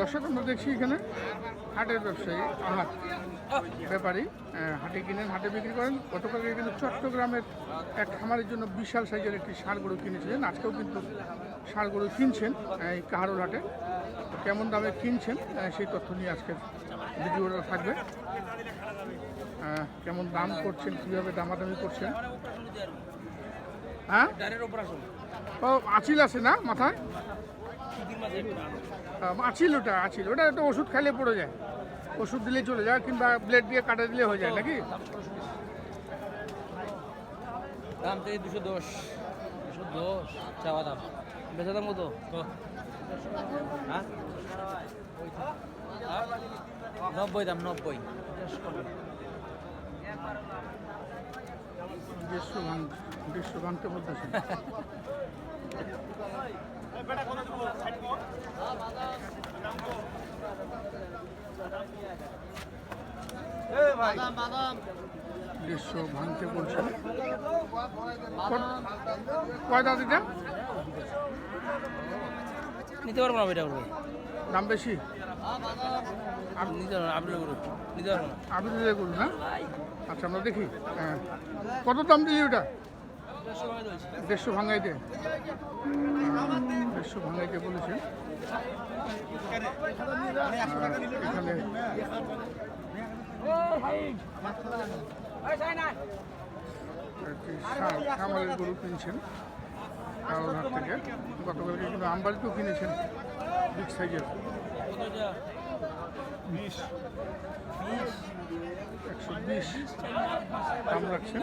দর্শক, আমরা দেখছি এখানে হাটের ব্যবসায়ী, আহাত ব্যাপারী হাটে কিনেন, হাটে বিক্রি করেন। গতকালকে কিন্তু চট্টগ্রামের এক খামারের জন্য বিশাল সাইজের একটি ষাঁড় গরু কিনেছিলেন। আজকেও কিন্তু ষাঁড় গরু কিনছেন এই কাহারোল হাটে। কেমন দামে কিনছেন সেই তথ্য নিয়ে আজকের ভিডিওটা থাকবে। কেমন দাম করছেন, কীভাবে দামাদামি করছেন? হ্যাঁ? ও আছে না মাথায়? আছিল ওটা আছিল। ওটা একটা ওষুধ খাইলে পড়ে যায়। ওষুধ দিলে চলে যায় কিংবা ব্লেড দিয়ে কাটা দিলে হয়ে যায় নাকি? দাম চাই দুশো দশ। দুশো দশ। চাওয়া দাম। বেচা দাম কত? হ্যাঁ? নব্বই দাম নব্বই। দেড়শো ভাঙ দেড়শো ভাঙতে বলতেছে কয় নিতে পারব না এটা করব দাম বেশি আপনি পারব আপনি করুন আচ্ছা আমরা দেখি হ্যাঁ কত দাম দিলি ওটা? দেড়শো ভাঙাইতে। দেড়শো ভাঙাইতে বলেছেন। এখানে খামারের গরু কিনছেন। কারোর থেকে। গতকালকে কিন্তু আমবাড়িতেও কিনেছেন বিগ সাইজের। একশো বিশ। দাম রাখছেন।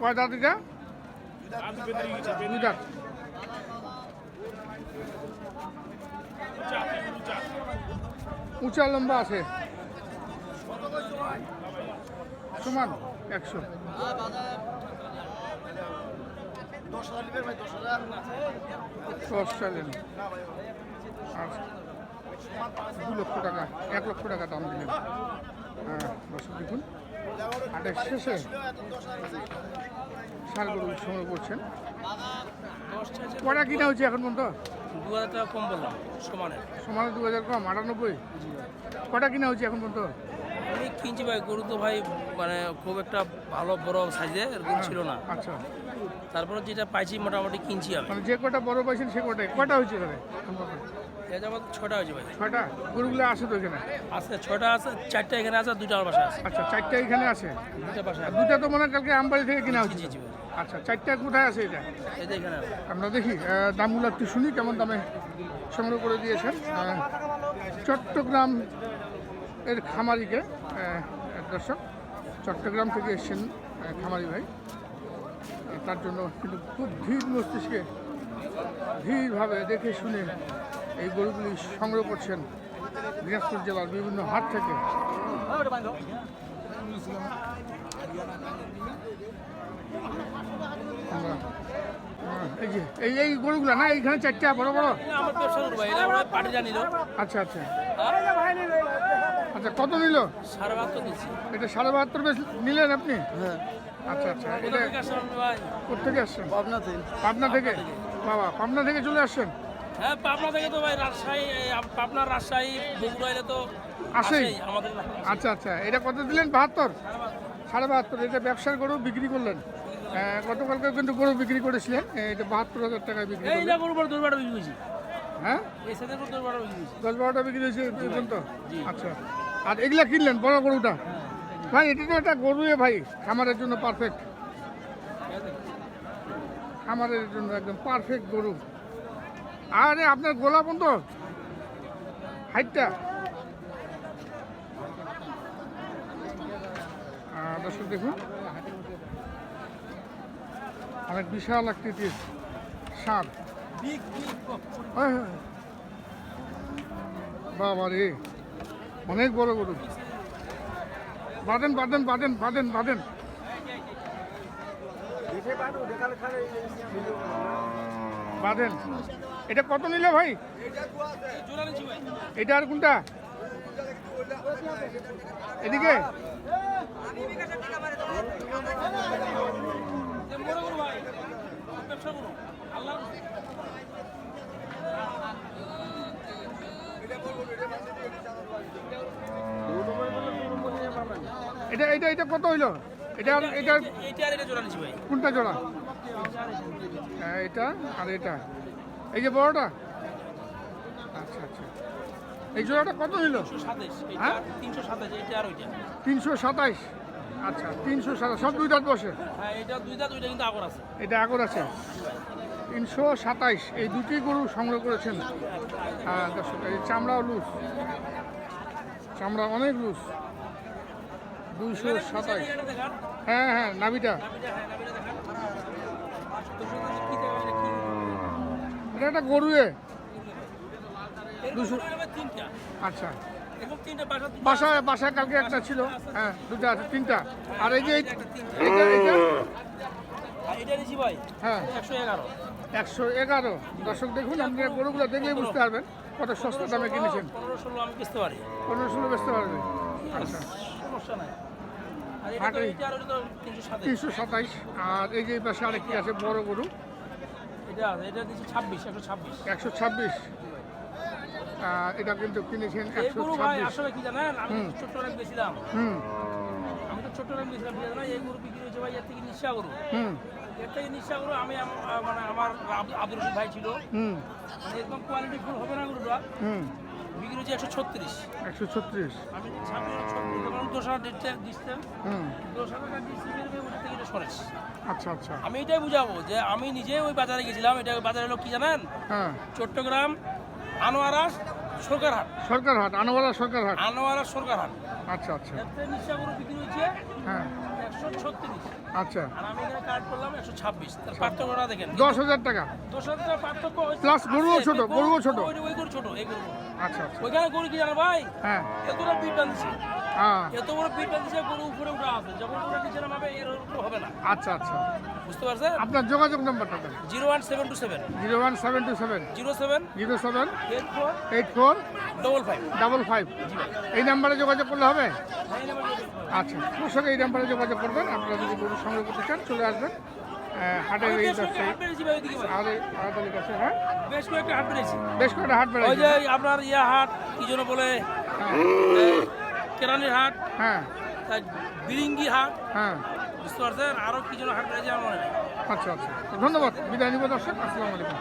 কয় দাঁত উঁচা লম্বা আছে। সমান একশো। দশ আর দু লক্ষ টাকা এক লক্ষ টাকা দাম দিলেন হ্যাঁ দর্শক দেখুন হাটের শেষে শালগরু সংগ্রহ করছেন কটা কিনা হচ্ছে এখন পর্যন্ত দু হাজার টাকা কম বললাম। সমানে সমানে দু হাজার কম আটানব্বই। কটা কিনা হচ্ছে এখন পর্যন্ত? আমি কিনছি ভাই গরু তো ভাই মানে খুব একটা ভালো বড় সাইজে গরু ছিল না। আচ্ছা। তারপরে যেটা পাইছি মোটামুটি কিনছি আমি। যে কটা বড় পাইছেন সে কটাই কটা হয়েছে তাহলে ছটা হয়েছে ভাই। ছটা? গরুগুলো আছে তো এখানে? আছে ছটা আছে চারটা এখানে আছে আর দুটা আমার বাসা আছে। আচ্ছা চারটা এখানে আছে? দুটা বাসা দুটা তো মনে কালকে আমবাড়ি থেকে কিনা হচ্ছে আচ্ছা চারটা কোথায় আছে এটা? এই এখানে আমরা দেখি দামগুলো একটু শুনি কেমন দামে সংগ্রহ করে দিয়েছেন। চট্টগ্রাম এর খামারিকে দর্শক চট্টগ্রাম থেকে এসেছেন খামারি ভাই। তার জন্য কিন্তু খুব ধীর মস্তিষ্কে ধীরভাবে দেখে শুনে এই গরুগুলি সংগ্রহ করছেন দিনাজপুর জেলার বিভিন্ন হাট থেকে। এই যে এই এই গরুগুলো না এইখানে চারটা বড় বড়? আচ্ছা আচ্ছা। আচ্ছা কত নিল? সাড়ে বাহাত্তর এটা সাড়ে বাহাত্তর বেশ নিলেন আপনি? হ্যাঁ। আচ্ছা আচ্ছা এটা কোথেকে আসছেন পাবনা থেকে। পাবনা থেকে? বাবা পাবনা থেকে চলে আসছেন? হ্যাঁ পাবনা থেকে তো ভাই রাজশাহী পাবনা রাজশাহী বগুড়া এলে তো আসেই? আসেই আমাদের আচ্ছা আচ্ছা এটা কত দিলেন? বাহাত্তর? সাড়ে বাহাত্তর। এটা ব্যবসার গরু বিক্রি করলেন? আহ, গতকালকে কিন্তু গরু বিক্রি করেছিলেন। এটা বাহাত্তর হাজার টাকায় বিক্রি এই দুর্বারটা বিক্রি হয়েছি। হ্যাঁ? দশ বারোটা বিক্রি হয়েছে। পর্যন্ত? আচ্ছা। আর এগুলো কিনলেন, বড় গরুটা? ভাই, এটা তো একটা গরুই ভাই, খামারের জন্য পারফেক্ট খামারের জন্য একদম পারফেক্ট গরু। আরে, আপনার গোলা বন্ধ? হাইটটা? দর্শক দেখুন। অনেক বিশাল আকৃতির সাপ বাবা রে অনেক বড় গরু বাঁধেন বাঁধেন বাঁধেন বাঁধেন বাঁধেন বাঁধেন এটা কত নিলে ভাই? এটা আর কোনটা? এদিকে। এটা এটা এটা কত হইল? এটা এটা কোনটা জোড়া? হ্যাঁ এটা আর এটা। এই যে বড়টা? আচ্ছা আচ্ছা। এই জোড়াটা কত সাতাইশ হ্যাঁ? তিনশো সাতাইশ এটা আর ওইটা। তিনশো সাতাইশ। আচ্ছা তিনশো সাতাশ সব দুই দাঁত বসে? হ্যাঁ এটা আগর আছে। এটা আগর আছে? তিনশো সাতাইশ। এই দুটি গরু সংগ্রহ করেছেন? হ্যাঁ দর্শক এই চামড়াও লুজ। চামড়া অনেক লুজ দুইশো দেখান হ্যাঁ হ্যাঁ নাবিটা এটা একটা গরুয়ে। দুশো- আচ্ছা। বাসায় বাসায় কালকে একটা ছিল। হ্যাঁ দুটা আছে, তিনটা। আর এই যে হ্যাঁ। একশো এগারো। দর্শক দেখুন, আপনি গরুগুলো দেখলেই বুঝতে পারবেন। কত সস্তা দামে কিনেছেন? পনেরো ষোলো আমি বেচতে পারি। পনেরো ষোলো বেচতে পারবেন? আচ্ছা সমস্যা নাই। তিনশো সাতাইশ। আর এই যে পাশে আরেকটি আছে বড় গরু। এটা এটা দিচ্ছি ছাব্বিশ একশো ছাব্বিশ। একশো ছাব্বিশ। এটা কিন্তু কিনেছেন এই একশো গরু ভাই ছাব্বিশ। আসলে কি জানেন? আমি ছোট্ট রান বেছিলাম। হুম। আমি তো ছোট্ট বেছিলাম বুঝলেন না? এই গরু বিক্রি হয়েছে ভাই এর থেকে নিঃসা গরু। হুম। আমি মানে আমার আব্দুল ভাই ছিল। একদম কোয়ালিটি ফুল হবে না গরুটা। হুম। বিক্রি হয়েছে একশো ছত্রিশ। একশো ছত্রিশ। আমি দশ হাজার দশ হাজার টাকা দিচ্ছি এটা আচ্ছা আচ্ছা। আমি এটাই বুঝাবো যে আমি নিজে ওই বাজারে গেছিলাম এটা বাজারের লোক কি জানেন? হ্যাঁ। চট্টগ্রাম আনোয়ারা সরকারহাট। সরকারহাট আনোয়ারা সরকার হাট আনোয়ারা সরকারহাট। আচ্ছা আচ্ছা। গরু বিক্রি হয়েছে হ্যাঁ। একশো ছত্রিশ। আচ্ছা। আর আমি এখানে কার্ড করলাম একশো ছাব্বিশ। তার পার্থক্যটা দেখেন। দশ হাজার টাকা। দশ হাজার টাকা পার্থক্য। Plus গরুও ছোট, গরুও ছোট। ওই- গরু ছোট এই গরু। আচ্ছা আচ্ছা। ওইখানে গরু কি জানো ভাই? হ্যাঁ। এতটা বাঁধছে এত বড় পিট বাঁধছে গরু উপরে উঠা আছে। যখন ওটা নিচে নামাবে এর উপরে হবে না। আচ্ছা আচ্ছা। বুঝতে পারছেন? আপনার যোগাযোগ নাম্বারটা দেন zero one seven two seven. Zero one seven two seven. Zero seven. Zero seven. Eight four. Eight four. Double five. Double five. এই নাম্বারে যোগাযোগ করলে হবে? এই নাম্বার আচ্ছা। এই নাম্বারে যোগাযোগ করবেন। আপনারা যদি গরু সংগ্রহ করতে চান চলে আসবেন। হাটের এই কাছে হ্যাঁ? বেশ কয়েকটা হাট বেড়েছি বেশ কয়েকটা হাট ওই বেড়েছে যে আপনার ইয়া হাট কি যেন বলে হ্যাঁ। কেরানির হাট হ্যাঁ। বিরিঙ্গি হাট হ্যাঁ। বুঝতে পারছেন আরও কি যেন হাট রয়েছে আমার আচ্ছা আচ্ছা। ধন্যবাদ। বিদায় নিব দর্শক আসসালামু আলাইকুম।